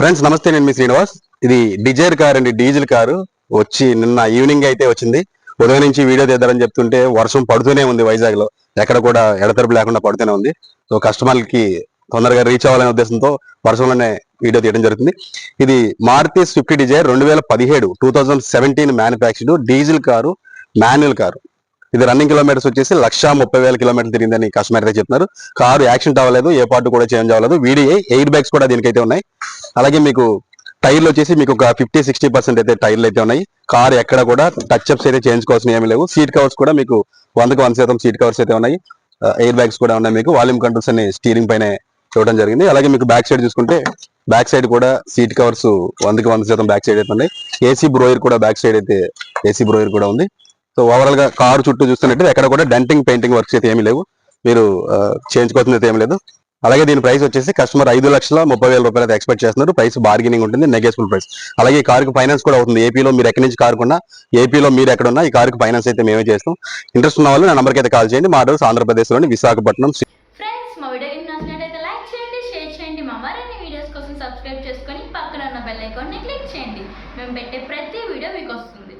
Friends నమస్తే నేను మీ శ్రీనివాస్. ఇది డిజైర్ కార్ అండి డీజిల్ కారు. వచ్చి నిన్న ఈవినింగ్ అయితే వచ్చింది. ఉదయం నుంచి వీడియో తీద్దామని చెప్తుంటే వర్షం పడుతూనే ఉంది వైజాగ్లో ఎక్కడ కూడా ఎడతెరపు లేకుండా పడుతూనే ఉంది. సో కస్టమర్లకి తొందరగా రీచ్ అవ్వాలనే ఉద్దేశంతో వర్షంలోనే వీడియో తీయడం జరుగుతుంది. ఇది మారుతి స్విఫ్ట్ డిజైర్ రెండు వేల పదిహేడు two thousand seventeen manufactured diesel car manual car. ఇది రన్నింగ్ కిలోమీటర్స్ వచ్చేసి లక్ష ముప్పై వేల కిలోమీటర్లు తిరిగిందని కస్టమర్ అయితే చెప్తున్నారు. కారు యాక్సిడెంట్ అవ్వలేదు ఏ పార్ట్ కూడా చేంజ్ అవ్వలేదు. వీడియో ఎయిర్ బ్యాగ్స్ కూడా దీనికైతే ఉన్నాయి. అలాగే మీకు టైర్లు వచ్చేసి మీకు ఒక ఫిఫ్టీ సిక్స్టీ పర్సెంట్ అయితే టైర్లు అయితే ఉన్నాయి. కార్ ఎక్కడ కూడా టచ్ అప్స్ అయితే చేయించుకోవాల్సిన ఏమీ లేవు. సీట్ కవర్స్ కూడా మీకు వందకు వంద శాతం సీట్ కవర్స్ అయితే ఉన్నాయి. ఎయిర్ బ్యాగ్స్ కూడా ఉన్నాయి మీకు. వాల్యూమ్ కంట్రోల్స్ అన్ని స్టీరింగ్ పైన చూడడం జరిగింది. అలాగే మీకు బ్యాక్ సైడ్ చూసుకుంటే బ్యాక్ సైడ్ కూడా సీట్ కవర్స్ వందకి వంద శాతం బ్యాక్ సైడ్ అయితే ఉన్నాయి. ఏసీ బ్రోయర్ కూడా బ్యాక్ సైడ్ అయితే ఏసీ బ్రోయర్ కూడా ఉంది. సో ఓవరాల్గా కారు చుట్టూ చూస్తున్నట్టు ఎక్కడ కూడా డెంటింగ్ పెయింటింగ్ వర్క్స్ అయితే ఏమీ లేవు. మీరు చేయించుకోవాల్సింది అయితే ఏమీ లేదు. అలాగే దీని ప్రైస్ వచ్చేసి కస్టమర్ ఐదు లక్షల ముప్పై వేల రూపాయలు అయితే ఎక్స్పెక్ట్ చేస్తున్నారు. ప్రైస్ బార్గెనింగ్ ఉంటుంది నెగేషబుల్ ప్రైస్. అలాగే ఈ కారుకి ఫైనాన్స్ కూడా అవుతుంది. ఏపీలో మీరు ఎక్కడి నుంచి కారుకున్నా ఏపీలో మీరు ఎక్కడున్నా ఈ కార్కి ఫైనాన్స్ అయితే మేమే చేస్తాం. ఇంట్రెస్ట్ ఉన్న వాళ్ళు నా నెంబర్కి అయితే కాల్ చేయండి. మా అడ్రస్ ఆంధ్రప్రదేశ్లోని విశాఖపట్నం ఫ్రెండ్స్ మా వీడియో నచ్చినట్లయితే లైక్ చేయండి షేర్ చేయండి. మా మరిన్ని వీడియోస్ కోసం సబ్స్క్రైబ్ చేసుకొని పక్కన ఉన్న బెల్ ఐకాన్ని క్లిక్ చేయండి. మేము పెట్టే ప్రతి వీడియో మీకు వస్తుంది.